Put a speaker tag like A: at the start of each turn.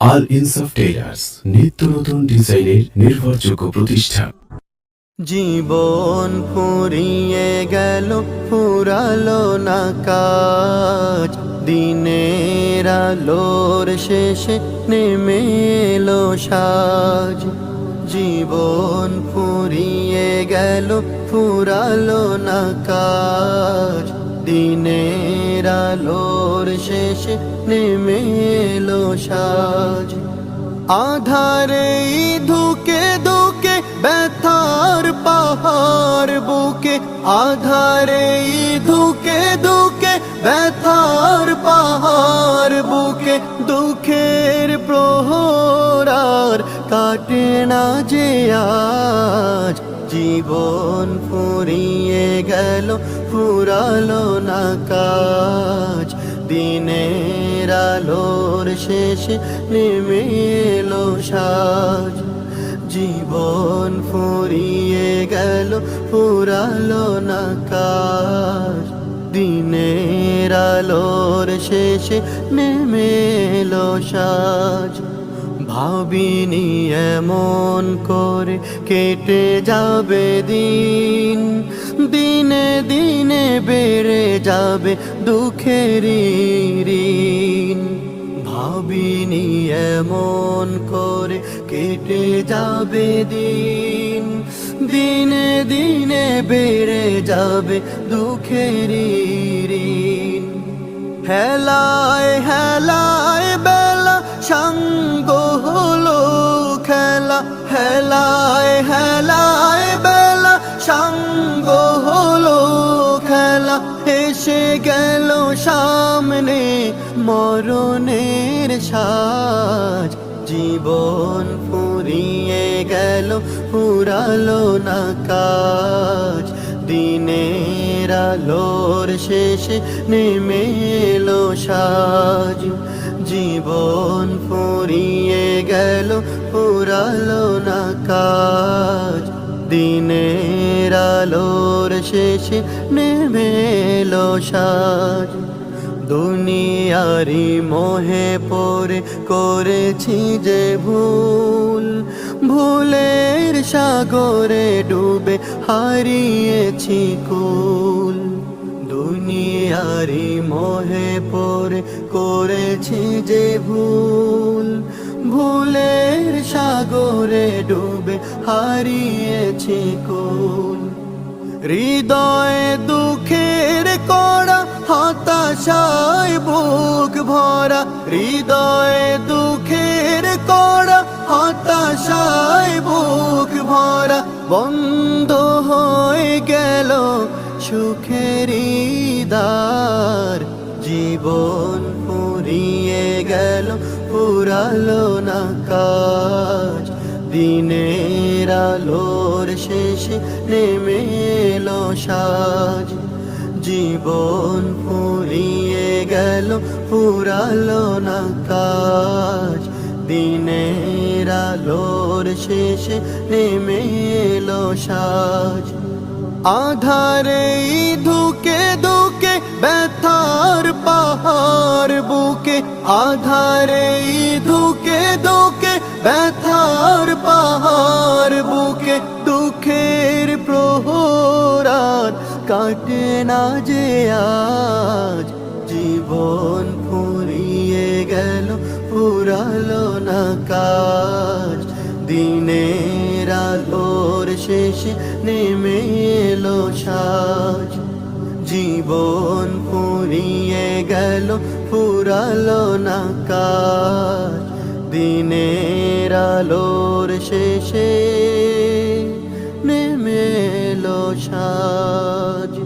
A: আল ইনসাফ টেইলার্স নিত্য নতুন ডিজাইনের নির্ভরযোগ্য প্রতিষ্ঠান
B: জীবন ফুরিয়ে গেল, ফুরালো না কাজ। দিনের আলোর শেষে নেমে এলো সাজ। জীবন ফুরিয়ে গেল, ফুরালো না কাজ। দিনের আলোর শেষে নেমে এলো সাজ। আধারে ধুকে ধুকে ব্যথার পাহাড় বুকে, আধারে ধুকে ধুকে ব্যথার পাহাড় বুকে, দুঃখের প্রহরার কাটে না যে আজ। জীবন ফুরিয়ে গেল ফুরালো না কাজ। দিনের আলোর শেষে নেমে এলো সাজ। জীবন ফুরিয়ে গেল ফুরালো না কাজ। দিনের আলোর শেষে নেমে এলো সাজ। ভাবিনি এমন করে কেটে যাবে দিন। দিনে দিনে বেড়ে যাবে দুঃখের ঋণ। ভাবিনি এমন করে কেটে যাবে দিন। দিনে দিনে বেড়ে যাবে দুঃখের ঋণ। হেলায় হেলায় বেলা সঙ্গ হলো খেলা। হেলায় হেলায় বেলা সঙ্গ হলো খেলা, এসে গেল সামনে মরণের সাজ। জীবন ফুরিয়ে গেল, ফুরালো না কাজ। দিনের আলোর শেষে নেমে এলো সাজ। জীবন ফুরিয়ে গেল, ফুরালো না কাজ। দিনের আলোর শেষে নেমে এলো সাজ। দুনিয়ারি মোহে পরে করেছি যে ভুল, ভুলের সাগরে ডুবে হারিয়েছি কুল। দুনিয়ারি মোহে পরে করেছি যে ভুল, ভুলের সাগরে ডুবে হারিয়েছি কুল হৃদয়ে দুঃখের কড়া হতাশায় বুক ভরা। হৃদয়ে দুঃখের কড়া হতাশায় বুক ভরা। বন্ধ হয়ে গেল সুখের দ্বার জীবন ফুরিয়ে গেল, ফুরালো না কাজ দিনের আলোর শেষে নেমে এলো সাজ। জীবন ফুরিয়ে গেল, ফুরালো না কাজ। দিনের আলোর শেষে নেমে এলো সাজ। আধারে ধুকে ধুকে ব্যথার পাহাড় বুকে, আধারে ধুকে ধুকে ব্যথার পাহাড় বুকে দুঃখের প্রহরার কাটে না যে আজ। জীবন ফুরিয়ে গেল, ফুরালো না কাজ। দিনের আলোর শেষে নেমে এলো সাজ। জীবন ফুরিয়ে গেল, ফুরালো না কাজ। দিনের আলোর শেষে নেমে এলো সাজ।